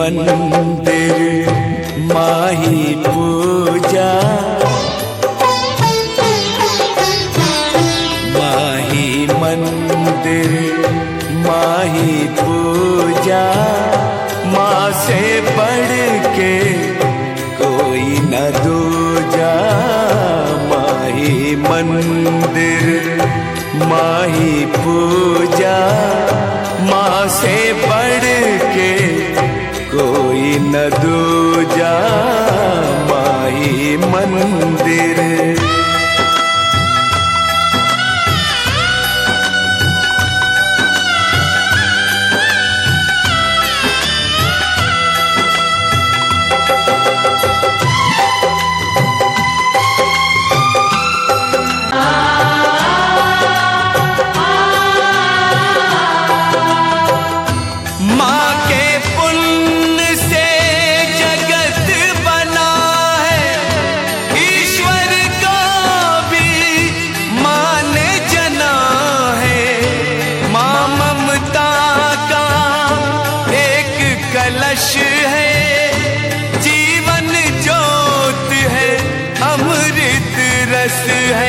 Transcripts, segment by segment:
मंदिर माही पूजा। माही मंदिर माही पूजा। माँ से पढ़ के कोई न दूजा। माही मंदिर माही पूजा। माँ से पढ़ न दूजा माई मंदिर अमृत है।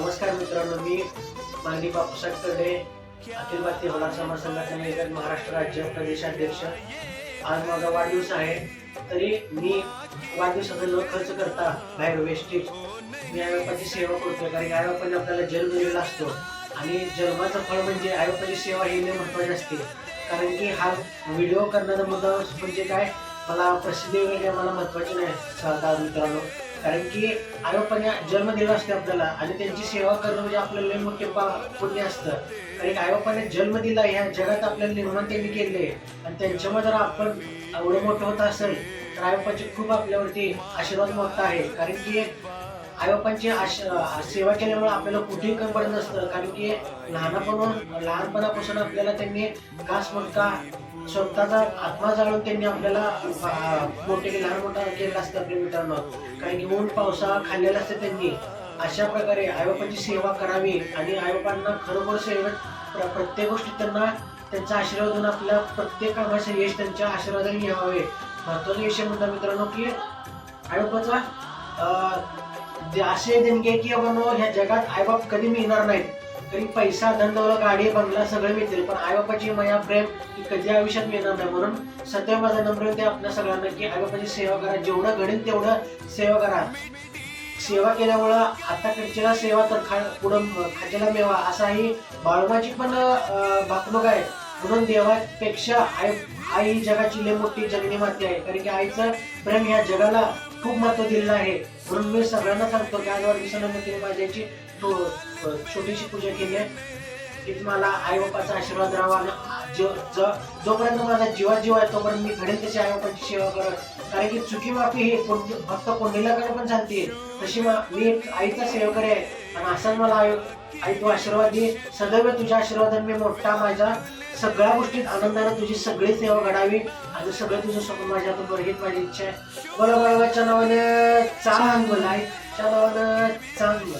नमस्कार मित्रांनो मी माननी बापूसाहेब कर्डे अखिल भारतीय होणार समाज संघटना महाराष्ट्र राज्य प्रदेशाध्यक्ष. आज माझा वाढदिवस आहे. तरी मी वाढदिवसाचा न खर्च करता बाहेर वेस्टेज मी आयोपाची सेवा करतो कारण की आयोपाने आपल्याला जन्म दिलेला असतो. आणि जन्माचं फळ म्हणजे आयोपाची सेवा ही लय महत्वाची असते. कारण की हा व्हिडिओ करण्याचा मुद्दा म्हणजे काय? मला प्रसिद्धी वगैरे मला महत्वाची नाही सहकार मित्रांनो. कारण की आयोपाने जन्म दिला असते आपल्याला आणि त्यांची सेवा करणं म्हणजे आपल्याला लय मोठे पा- पुण्य असतं. कारण आयोपाने जन्म दिला ह्या जगात आपल्याला निर्माण त्यांनी केले आणि त्यांच्यामुळे जर आपण एवढं मोठं होत असेल तर आयोपाचे खूप आपल्यावरती आशीर्वाद मोठा आहे. कारण की आईबापांची सेवा केल्यामुळे आपल्याला कुठेही कमी पडत नसतं. कारण की लहानपणून लहानपणापासून आपल्याला त्यांनी खास मुटका स्वतःचा आत्मा जाळून त्यांनी आपल्याला मोठे लहान मोठा केलेला असतं आपल्या मित्रांनो. कारण की ऊन पावसाळा खाल्लेला असतं त्यांनी. अशा प्रकारे आईबापांची सेवा करावी आणि आईबापांना खरोखर सेवेत प्रत्येक गोष्टी त्यांना त्यांचा आशीर्वाद देऊन आपल्या प्रत्येक कामाचे यश त्यांच्या आशीर्वादाने घ्यावे. महत्त्वाचा विषय म्हणता मित्रांनो की आईबापाचा ते असे देणगे की आपण ह्या जगात आईबाप कधी मिळणार नाहीत. तरी पैसा धनदौलत गाडी बंगला सगळं मिळतील. पण आईबापाची मया प्रेम ही कधी आयुष्यात मिळणार नाही. म्हणून सध्या माझा नम्र ते आपल्या सगळ्यांना की आईबापाची सेवा करा. जेवढं घडेल तेवढं सेवा करा. सेवा केल्यामुळं आताकडच्याला सेवा तर खा पुढं खाजेला मेवा असाही बाळमाची पण अं, भाकणूक आहे. म्हणून देवापेक्षा आई आई जगाची लय मोठी जगणी माती आहे. कारण की आईचं प्रेम ह्या जगाला खूप महत्त्व दिलेलं आहे. म्हणून मी सगळ्यांना सांगतो की आज वाढदिवसानिमित्त माझ्याची छोटीशी पूजा केली आहे. की मला आई बापाचा आशीर्वाद राहावा जोपर्यंत माझा जीवा जीव आहे तोपर्यंत मी घडेल तशी आई बापाची सेवा करत. कारण की चुकी माफी ही फक्त कोंडीलाकडे पण सांगते तशी मी एक आईचा सेवकरी आहे. आणि असाच मला आई आणि तू आशीर्वाद दे सदैव तुझ्या आशीर्वादाने मी मोठा माझ्या सगळ्या गोष्टीत आनंदाने तुझी सगळी सेवा घडावी आणि सगळं तुझं समोर माझ्या हातून बरं माझी इच्छा आहे. बोला बाळाच्या नावाने चांगलं आहे. नावानं चांगलं